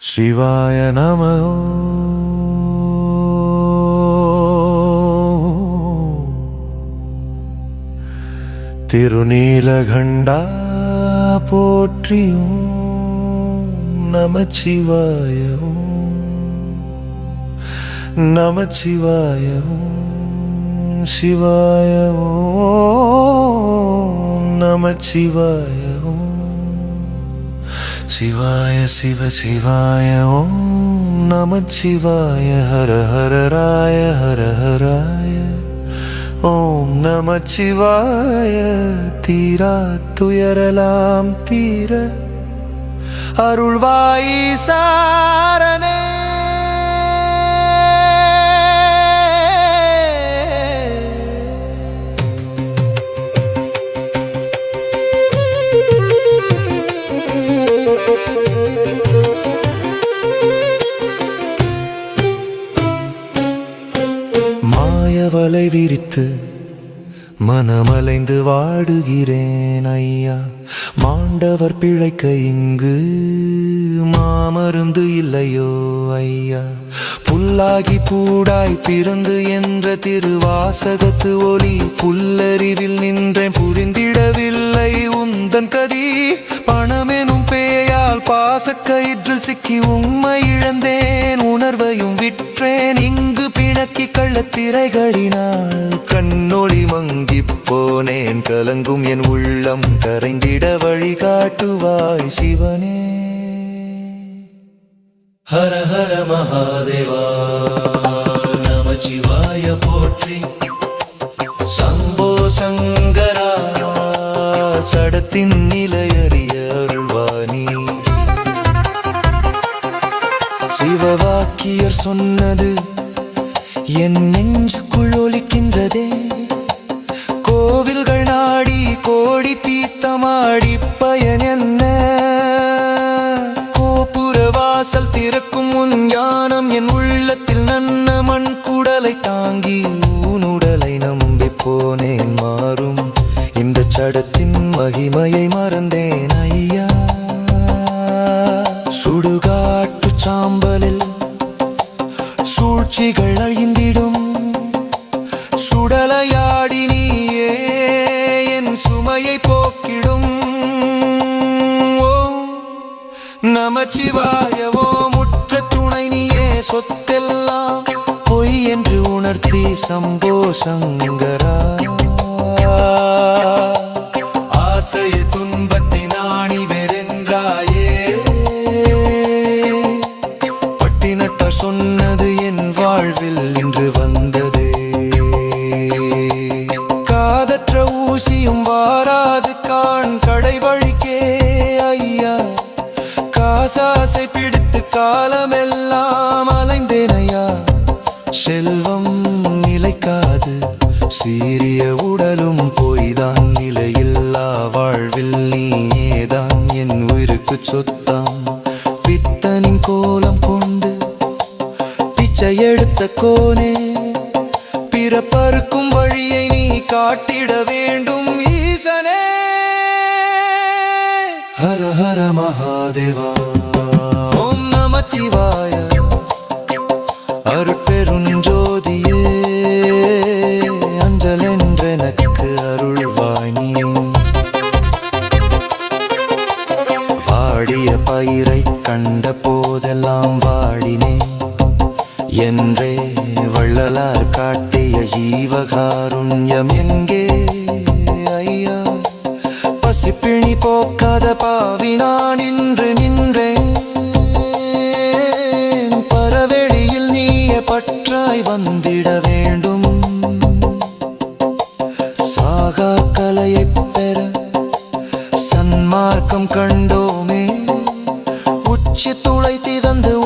சிவாய நம. திருநீலகண்டா போற்றியும் நமச்சிவாயும் நமச்சிவாயும் சிவாய ஓம் நமச்சிவாய சிவாய சிவ சிவாய ஓம் நம சிவாய ஹர ஹர ராய ஹர ஹராய ஓம் நம சிவாய தீரா துயரலாம் தீர. அருள்வாயி சார மாயவலை விரித்து மனமலைந்து வாடுகிறேன் ஐயா. மாண்டவர் பிழைக்க இங்கு மாமருந்து இல்லையோ ஐயா. புல்லாகி பூடாய் பிறந்து என்ற திருவாசகத்து ஒலி புல்லறிவில் நின்றேன் புரிந்து பாசக்கயிற்றில் சிக்கி உம்மை இழந்தேன். உணர்வையும் விற்றேன். இங்கு பிணக்கி கள்ளத்திரைகளினால் கண்ணொளி மங்கி போனேன். கலங்கும் என் உள்ளம் கரைந்திட வழிகாட்டுவாய் சிவனே. ஹர ஹர மகாதேவா நமச்சிவாய போற்றி. சம்போ சங்கரா சடத்தின் நிலைய வாக்கியர் சொன்னது என் நெஞ்சுக்குள் ஒலிக்கின்றதே. கோவில்கள் நாடி கோடி தீர்த்தமாடி பயன் என்ன? கோபுர வாசல் திறக்கும் முன் ஞானம் என் உள்ளத்தில் நன்ன மண் குடலை தாங்கி ஊனுடலை நம்பி போனேன் மாறும். இந்த சடத்தின் மகிமையை கண்கள் அழிந்திடும் சுடலையாடி நீயே என் சுமையை போக்கிடும். ஓம் நமச்சிவாயவோ முற்ற துணை நீயே சொத்தெல்லாம் பொய் என்று உணர்த்தி சம்போ சங்கரா. ஆசைய துன்பத்தை நாணி வெறென்றாயே. பட்டினத்தார் சொன்னது என் வாழ்வில் இன்று வந்ததே. காதற்ற ஊசியும் வாராது கான் கடை வழிக்கே ஐயா. காசாசை பிடித்து காலமெல்லாம் எடுத்த கோனே பிறப்பறுக்கும் வழியை நீ காட்டிட வேண்டும் ஈசனே. ஹர ஹர மகாதேவா ஓம் நமச்சிவாய அருட்பெருஞ்சோதியே அஞ்சல் என்றெனக்கு அருள்வாய் நீ. வாடிய பயிரை கண்ட போதெல்லாம் வாடினேன். என்றே வள்ளலார் காட்டிய ஜீவகாருண்யம் எங்கே? ஐயா பசிப்பிணி போக்காத பாவி நான் இன்று நின்றேன். பரவெளியில் நீய பற்றாய் வந்திட வேண்டும். சாகா கலையை பெற சன்மார்க்கம் கண்டோமே. உச்சி துளை திறந்து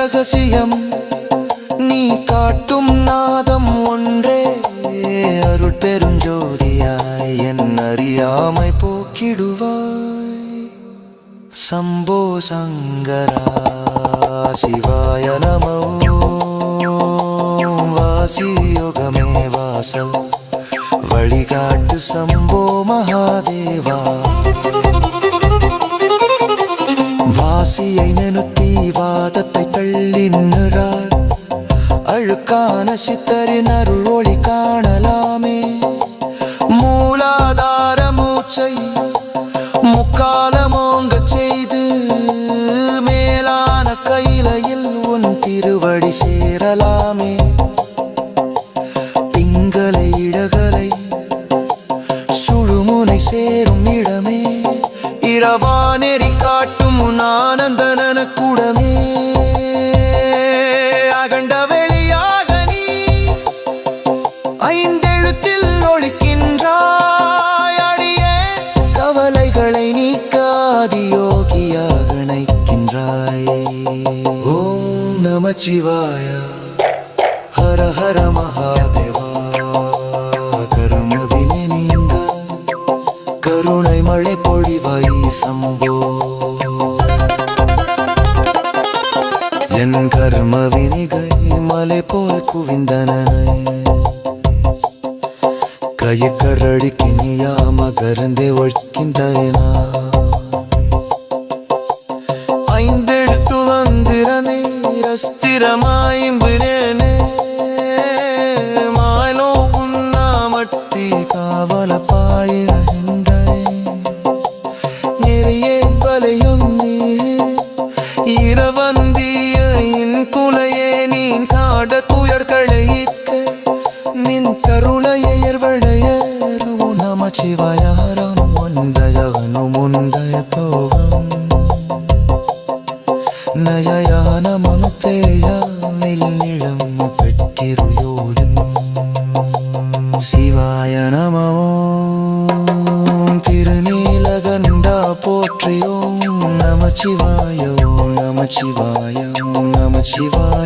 ரகசியம். நீ காட்டும் நாதம் ஒன்றே. அருள் பெருஞ்சோதியாய் என் அறியாமை போக்கிடுவாய். சம்போ சங்கரா சிவாய நமோ. வாசி யோகமே வாசல். வழிகாட்டு சம் தமிழுக்கான சித்தரின் அருள் ஒளி காணலாமே. மூலாதார மூச்சை முக்காலமோங்க செய்து மேலான கையிலையில் உன் திருவடி சேரலாமே. நைக்கின்றாய் ஓம் நமச்சிவாய ஹர ஹர மகாதேவா கரும வினை நீங்க கருணை மழை பொழிவாய் சம்போ என் கர்ம வினிகை மலை போல் குவிந்தன கையக்கரடிக்கு நீயா கருந்தே ஒழிக்கின்றனா நெறியே வலையும் நீ இரவந்திய இன் குலையே நீ காட துயர் கழையிக்க நின் கருளையர்வழையரு நமச்சிவாயம் நமச்சிவாயம்